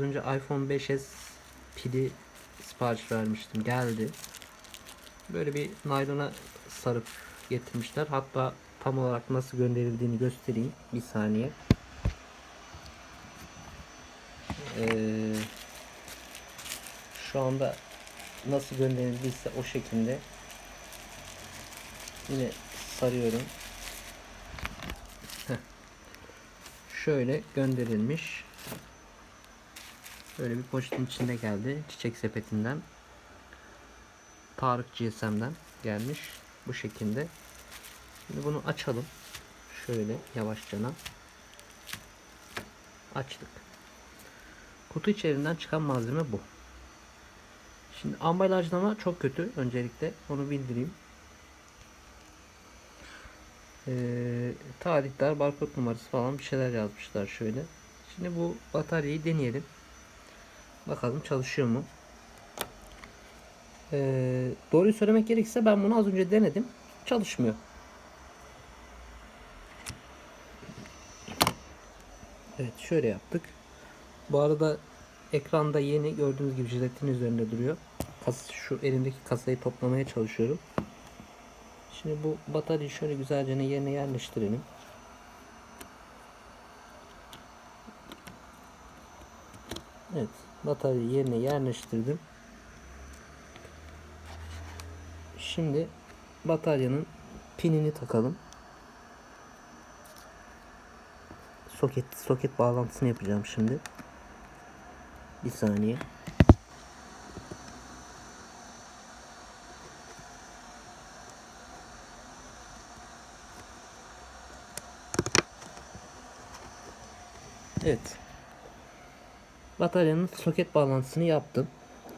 Önce iPhone 5s pili sipariş vermiştim. Geldi. Böyle bir naylona sarıp getirmişler. Hatta tam olarak nasıl gönderildiğini göstereyim. Bir saniye. Ee, şu anda nasıl gönderildiyse o şekilde yine sarıyorum. Heh. Şöyle gönderilmiş. Böyle bir poşetin içinde geldi. Çiçek sepetinden. Tarık GSM'den gelmiş. Bu şekilde. Şimdi bunu açalım. Şöyle yavaşçana. Açtık. Kutu içerisinden çıkan malzeme bu. Şimdi ambalajlama çok kötü. Öncelikle onu bildireyim. Ee, tarihler, barkod numarası falan bir şeyler yazmışlar şöyle. Şimdi bu bataryayı deneyelim. Bakalım çalışıyor mu? Ee, doğruyu söylemek gerekirse ben bunu az önce denedim. Çalışmıyor. Evet şöyle yaptık. Bu arada ekranda yeni gördüğünüz gibi jiletin üzerinde duruyor. Kas, şu elimdeki kasayı toplamaya çalışıyorum. Şimdi bu bataryayı şöyle güzelce yerine yerleştirelim. Evet, bataryayı yerine yerleştirdim. Şimdi bataryanın pinini takalım. Soket soket bağlantısını yapacağım şimdi. Bir saniye. Evet. Bataryanın soket bağlantısını yaptım.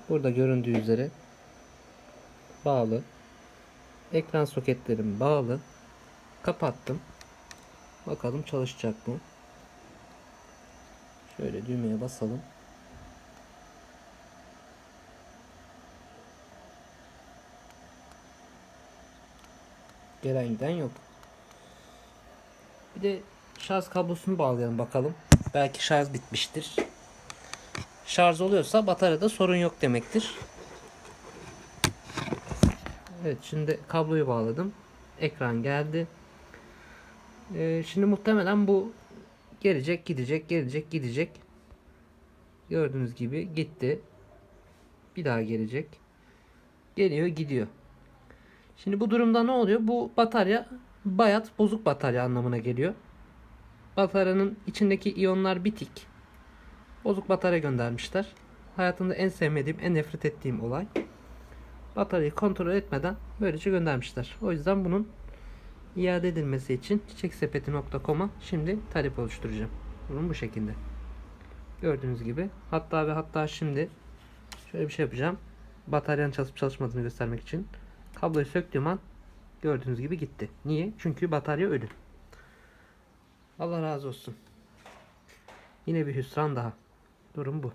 Burada göründüğü üzere bağlı. Ekran soketlerim bağlı. Kapattım. Bakalım çalışacak mı? Şöyle düğmeye basalım. Gelen giden yok. Bir de şarj kablosunu bağlayalım bakalım. Belki şarj bitmiştir. Şarj oluyorsa bataryada sorun yok demektir. Evet şimdi kabloyu bağladım. Ekran geldi. Ee, şimdi muhtemelen bu gelecek gidecek gelecek gidecek. Gördüğünüz gibi gitti. Bir daha gelecek. Geliyor gidiyor. Şimdi bu durumda ne oluyor? Bu batarya bayat bozuk batarya anlamına geliyor. Bataryanın içindeki iyonlar bitik. Bozuk batarya göndermişler. Hayatımda en sevmediğim, en nefret ettiğim olay. Bataryayı kontrol etmeden böylece göndermişler. O yüzden bunun iade edilmesi için çiçeksepeti.com'a şimdi talep oluşturacağım. Bunun bu şekilde. Gördüğünüz gibi. Hatta ve hatta şimdi şöyle bir şey yapacağım. Bataryanın çalışıp çalışmadığını göstermek için. Kabloyu söktüğüm an gördüğünüz gibi gitti. Niye? Çünkü batarya ölü. Allah razı olsun. Yine bir hüsran daha. Durum bu.